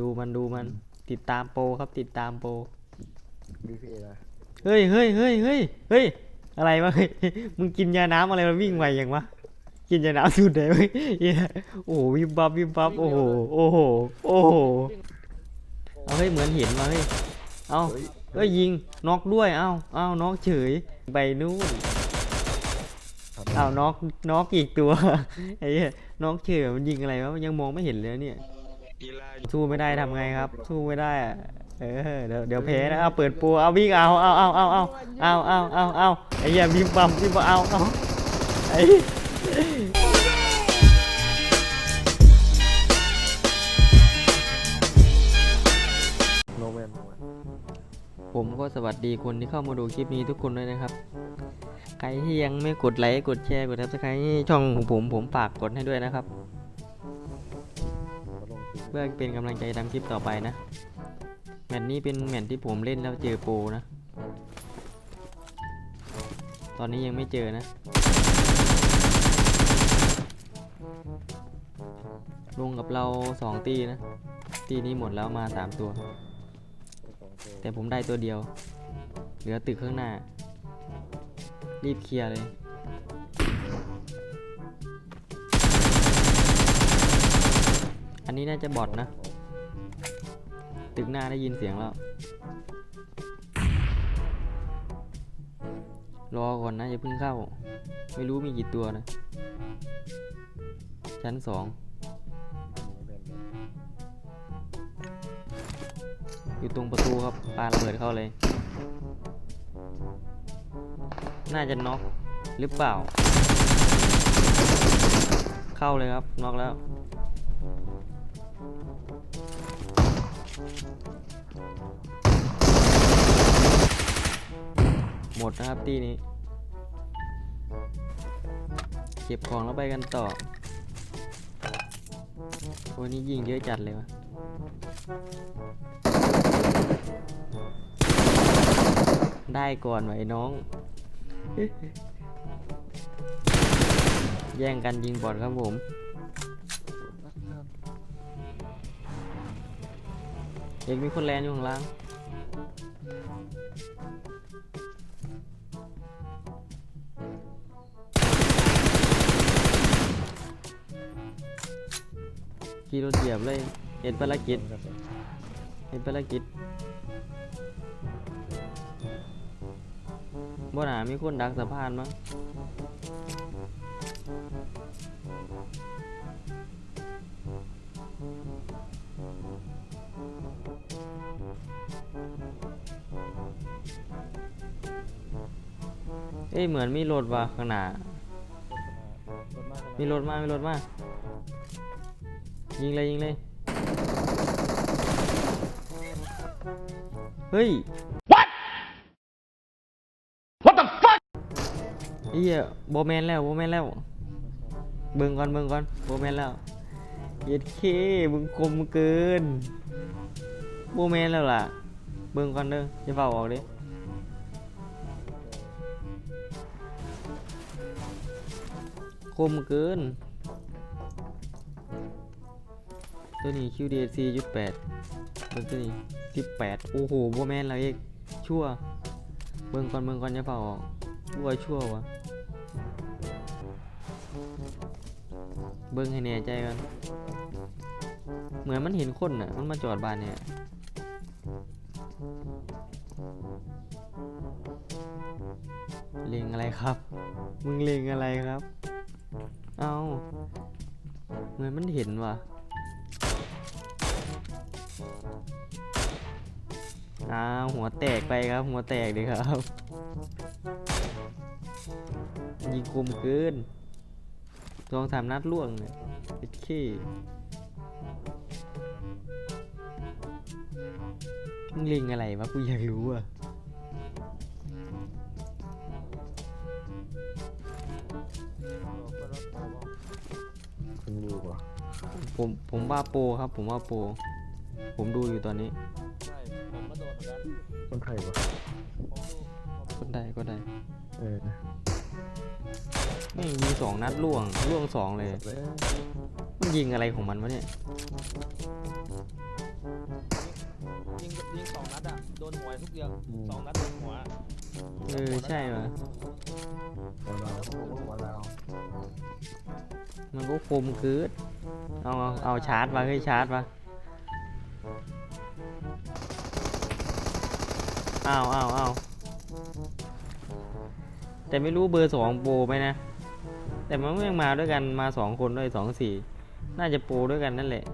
ดูมันดูมัน ติดตามโปรครับติดตามโปรบีพีเอนะเฮ้ยเฮ้ยเฮ้ยเฮ้ยเฮ้ยอะไรวะเฮ้ยมึงกินยาน้ำอะไรมาวิ่งไวอย่างวะกินยาน้ำสูตรไหนวะเหี้ยโอ้โหวิบวับวิบวับโอ้โหโอ้โหโอ้โหเอาเฮ้ยเหมือนเห็นมาเฮ้ยเอาเฮ้ยเอ้ยยิงน็อกด้วยเอ้าเอ้าน็อกเฉยไปนู่นครับเอ้าน็อกน็อกอีกตัวไอ้เหี้ยน็อกเฉยมันยิงอะไรวะมันยังมองไม่เห็นเลยนะเนี่ย สู้ไม่ได้ทำไงครับ สู้ไม่ได้อะเออเดี๋ยวเดี๋ยวแพ้นะเอาเปิดปูเอาวิ่งเอาเอาเอาเอาเอาเอาเอาเอาเอาไอ้เหี้ยบิมบัมบิมบัมเอาเอาไอ้โนแมนผมก็สวัสดีคนที่เข้ามาดูคลิปนี้ทุกคนด้วยนะครับ ใครที่ยังไม่กดไลค์กดแชร์กดซับสไครต์ช่องของผมผมฝากกดให้ด้วยนะครับมาลงทุน เพื่อเป็นกำลังใจทำคลิปต่อไปนะ แมตช์นี้เป็นแมตช์ที่ผมเล่นแล้วเจอโปรนะ ตอนนี้ยังไม่เจอนะ ลงกับเราสองตีนะ ตีนี้หมดแล้วมาสามตัวสองตัว แต่ผมได้ตัวเดียว เหลือตึกข้างหน้า รีบเคลียร์เลย นนี้น่าจะบอทนะ ตึกหน้าได้ยินเสียงแล้ว รอก่อนนะอย่าเพิ่งเข้า ไม่รู้มีกี่ตัวนะ ชั้นสองอยู่ตรงประตูครับปาระเบิดเข้าเลย น่าจะน็อกหรือเปล่า เข้าเลยครับน็อกแล้ว หมดนะครับตีนี้ เก็บของแล้วไปกันต่อ โอ้นี่ยิงเยอะจัดเลยวะได้ก่อนไว้น้อง แย่งกันยิงบอดครับผม เอกมีคนแลนอยู่ข้างล่าง ขี่รถเหยียบเลย เห็นภารกิจ เห็นภารกิจบ่หนามีคนดักสะพานมั้ง เอ้ยเหมือนมีรถว่ะข้างหน้า มีรถมา มีรถมา ยิงเลยยิงเลย เฮ้ย What What the fuck เฮียโบแมนแล้วโบแมนแล้ว เบิ่งก่อนเบิ่งก่อนโบแมนแล้วเย็ดเคมึงคมเกินโบแมนแล้วล่ะ เบิ่งก่อนเด้ออย่าเฝ้าออกดิ คมเกิน ตัวนี้ QDC ยุดแปดตัวนี้สิบแปดโอ้โหโบแมนแล้วเอกชั่ว เบิ่งก่อนเบิ่งก่อนอย่าเฝ้าออกบัวชั่ววะเบิ่งให้แน่ใจกันเหมือนมันเห็นคนน่ะ มันมาจอดบ้านเนี่ยเล็งอะไรครับ มึงเล็งอะไรครับ เอาเหมือนมันเห็นว่ะอ้าวหัวแตกไปครับ หัวแตกเลยครับ ยิงคมเกินสองสามนัดล่วงเนี่ยโอเคมึงล็งอะไรวะกูอยากรู้อะ ผมผมว่าโปรครับ ผมว่าโปรผมดูอยู่ตอนนี้ ใช่ผมก็โดนเหมือนกันคนไทยวะผมดูก็ได้ก็ได้เออไม่มีสองนัดล่วงล่วงสองเลยมันยิงอะไรของมันวะเนี่ยยิงยิงสองนัดอะโดนหัวทุกเรื่องสองนัดโดนหัว เออใช่เหรอหัวเราหัวเรามันก็คมคืดเอาเอาเอาชาร์จมาเฮ้ชาร์จมาอ้าวอ้าวอ้าวแต่ไม่รู้เบอร์สองโปรไหมนะ แต่มันก็ยังมาด้วยกันมาสองคนด้วยสองสี่น่าจะโปรด้วยกันนั่นแหละ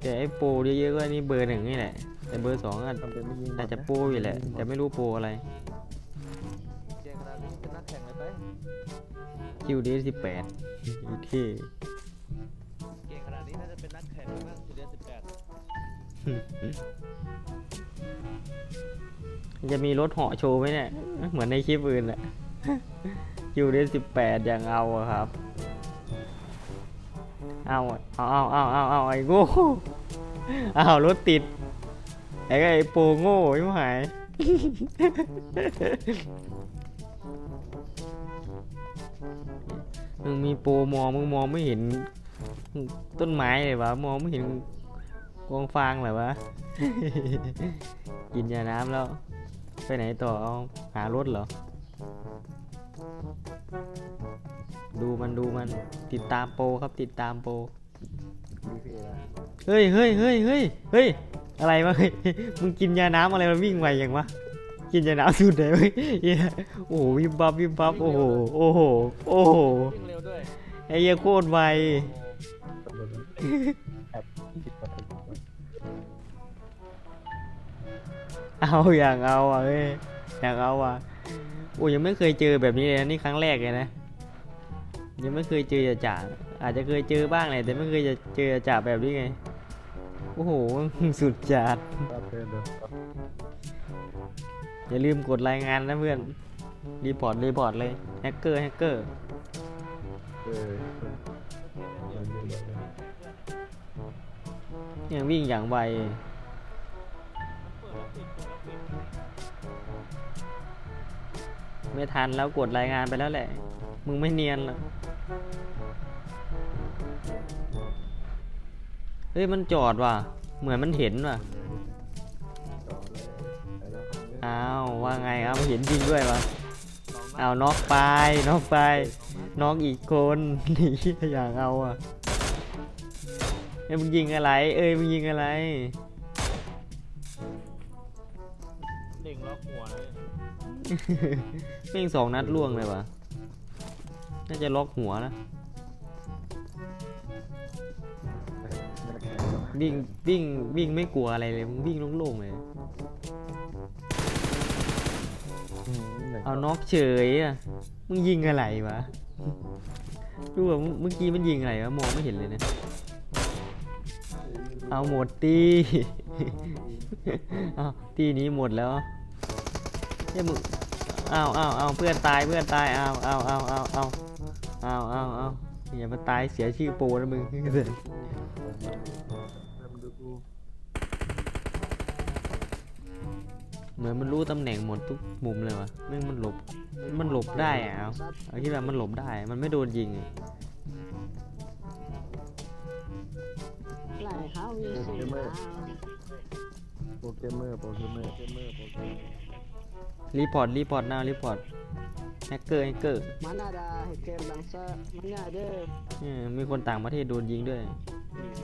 แต่ไอ้โปรเยอะๆก็นี่เบอร์หนึ่งนี่แหละ แต่เบอร์สองอะทำเป็นไม่ยิงน่าจะโปรอยู่แหละ แต่ไม่รู้โปรอะไรเก่งขนาดนี้เป็นนักแข่งเลยไป คิวดีสิบแปดที่เก่งขนาดนี้น่าจะเป็นนักแข่งแล้วมั้งทีเดียวสิบแปดจะมีรถเหาะโชว์ไหมเนี่ย เหมือนในคลิปอื่นแหละ คิวดีสิบแปดอย่างเอาอะครับ เอาอะเอาเอาเอาเอาเอาไอ้โง่เอารถติด ไอ้ก็ไอ้โปรโง่ยิ่หาย มึงมีโปรมองมึงมองไม่เห็น ต้นไม้เลยวะ มองไม่เห็นกองฟางเลยวะ กินยาน้ำแล้ว ไปไหนต่อเอาหารถเหรอ ดูมันดูมัน ติดตามโปรครับติดตามโปรดีพีนะเฮ้ยเฮ้ยเฮ้ยเฮ้ยเฮ้ย อะไรวะเฮ้ยมึงกินยาน้ำอะไรมันวิ่งไวอย่างวะกินยาน้ำสุดเลยเว้ยเหี้ยโอ้โหวิบวับวิบวับโอ้โหโอ้โหโอ้โหวิ่งเร็วด้วยไอ้เหี้ยโคตรไวตำรวจแอบผิดปกติเอาอย่างเอาอะเฮ้ยอย่างเอาอะโอ้ยังไม่เคยเจอแบบนี้เลยนะนี่ครั้งแรกเลยนะ ยังไม่เคยเจอจ่าๆอาจจะเคยเจอบ้างแหละแต่ไม่เคยจะเจอจ่าแบบนี้ไง โอ้โห สุดจัดรับเดินเดินอย่าลืมกดรายงานนะเพื่อน รีพอร์ต รีพอร์ตเลย แฮกเกอร์ แฮกเกอร์ เออเนี่ยวิ่งอย่างไว ไม่ทันแล้วกดรายงานไปแล้วแหละ มึงไม่เนียนหรอก ฮ้ยมันจอดว่ะ เหมือนมันเห็นว่ะต่อเลยแล้วอ้าวว่าไงอ้าวเห็นจริงด้วยวะสองนัดอ้าวน็อกไปน็อกไปน็อกอีกคนนี่อย่างเอาอะเอ้ยมึงยิงอะไร เอ้ยมึงยิงอะไรเด้งล็อกหัวเลยแม่งสองนัดล่วงเลยวะน่าจะล็อกหัวนะ วิ่งวิ่งวิ่งไม่กลัวอะไรเลยมึงวิ่งโล่งๆเลยเอาน็อกเฉยอะมึงยิงอะไรวะดูว่าเมื่อกี้มันยิงอะไรวะมองไม่เห็นเลยนะเอาหมดตีเอาตีนี้หมดแล้วเฮ้ยมึงเอาเอาเอาเพื่อนตายเพื่อนตายเอาเอาเอาเอาเอาเอาเอาเอาอย่ามาตายเสียชื่อโปรนะมึง เหมือนมันรู้ตำแหน่งหมดทุกมุมเลยวะแม่งมันหลบ มันหลบได้อะเอาเอาคิดว่ามันหลบได้ มันไม่โดนยิงอะหลายเขามีสีมาโปรแกรมเมอร์โปรแกรมเมอร์โปรแกรมเมอร์โปรแกรมเมอร์รีพอร์ตรีพอร์ตนารีพอร์ต แฮกเกอร์แฮกเกอร์ mana ada hacker bangsa mana ada เออมีคนต่างประเทศโดนยิงด้วย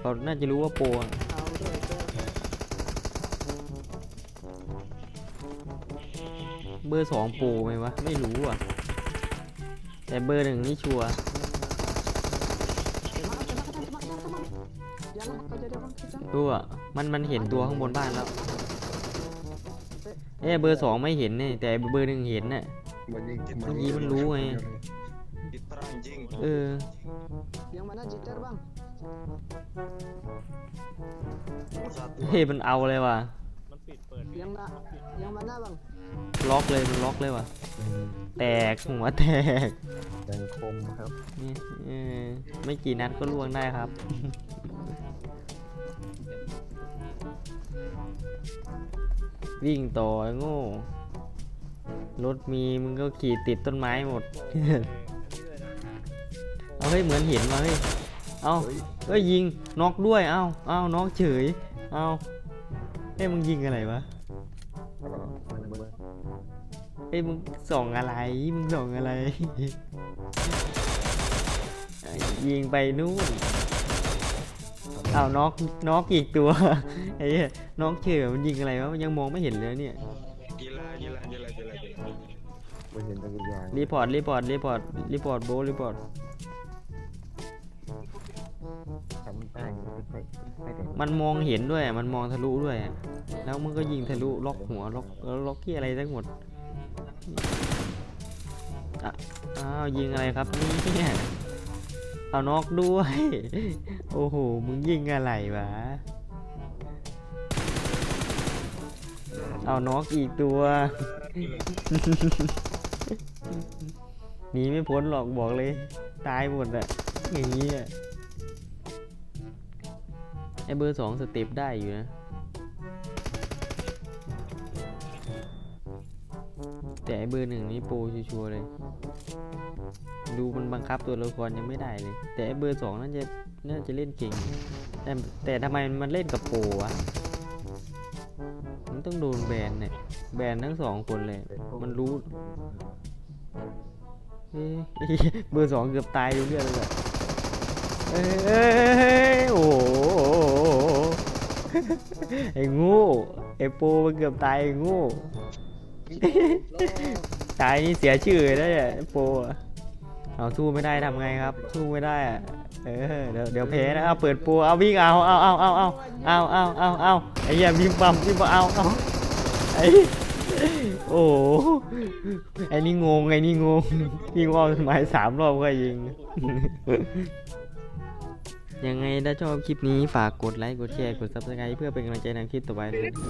เขาน่าจะรู้ว่าโปรอะ tahu tu hacker เบอร์สองโปรไหมวะ ไม่รู้อะ แต่เบอร์หนึ่งนี่ชัวร์ tembak tembak tembak tembak tembak jangan kau jadi orang kita รู้อะมันมันเห็นตัวข้างบนบ้านแล้ว เอ้ยเบอร์สองไม่เห็นเนี่ยแต่เบอร์หนึ่งเห็นน่ะ มันยิงเมื่อกี้มันรู้ไงเออ yang mana jitter bang เฮ้ยมันเอาเลยว่ะ มันปิดเปิด yang nak yang mana bang ล็อกเลย มันล็อกเลยว่ะ แตกหัวแตกยังคมครับนี่เออไม่กี่นัดก็ล่วงได้ครับ วิ่งต่อไอ้โง่ รถมีมึงก็ขี่ติดต้นไม้หมดอันนี้เลยนะเอาเฮ้ยเหมือนเห็นมาเฮ้ย เอาเอ้ยยิงน็อกด้วย เอาเอาน็อกเฉย เอาไออ้ยมึงยิงอะไรวะมึงมึงเอ้ยมึงส่องอะไร มึงส่องอะไร ยิงไปนู่นเอาน็อกน็อกอีกตัวไอ้เหี้ยน็อกเฉยมันยิงอะไรวะมันยังมองไม่เห็นเลยนะเนี่ย ไม่เห็นตัวอย่างรีพอร์ตรีพอร์ตรีพอร์ตรีพอร์ตโบทรีพอร์ตทำได้ไม่ไม่ได้มันมองเห็นด้วยมันมองทะลุด้วย แล้วมึงก็ยิงทะลุล็อกหัวล็อกแล้วล็อกที่อะไรทั้งหมดอะอ้าวยิงอะไรครับเนี่ยเอาน็อกด้วย โอ้โหมึงยิงอะไรวะเอาน็อกอีกตัว หนีไม่พ้นหรอกบอกเลย ตายหมดอะอย่างนี้อะไอเบอร์สองสเต็ปได้อยู่นะแต่ไอเบอร์หนึ่งนี่โปรชัวร์ๆเลย ดูมันบังคับตัวละครยังไม่ได้เลย แต่ไอเบอร์สองน่าจะน่าจะเล่นเก่ง แต่แต่ทำไมมันเล่นกับโปรวะมันต้องโดนแบนเนี่ยแบนทั้งสองคนเลย มันรู้ เบอร์สองเกือบตายอยู่เรื่อยเลยเอ้ยโอ้โหไอ้งูไอ้โปมันเกือบตายไอ้งูตายนี่เสียชื่อเลยนะเนี่ยโปอะเอาสู้ไม่ได้ทำไงครับ สู้ไม่ได้อะเออเดี๋ยวเดี๋ยวแพ้นะเอาเปิดปรเอาวิ่งเอาเอาเอาเอาเอาเอาเอาเอาเอาไอ้เหี้ยวิ่งปั๊มวิ่งปั๊มเอาเอาไอ้ โอ้ไอ้นี่งงไอ้นี่งงยิงว่าหมายสามรอบก็ยิง ยังไงถ้าชอบคลิปนี้ฝากกดไลค์กดแชร์กด subscribe เพื่อเป็นกำลังใจในคลิปต่อไปด้วยนะครับ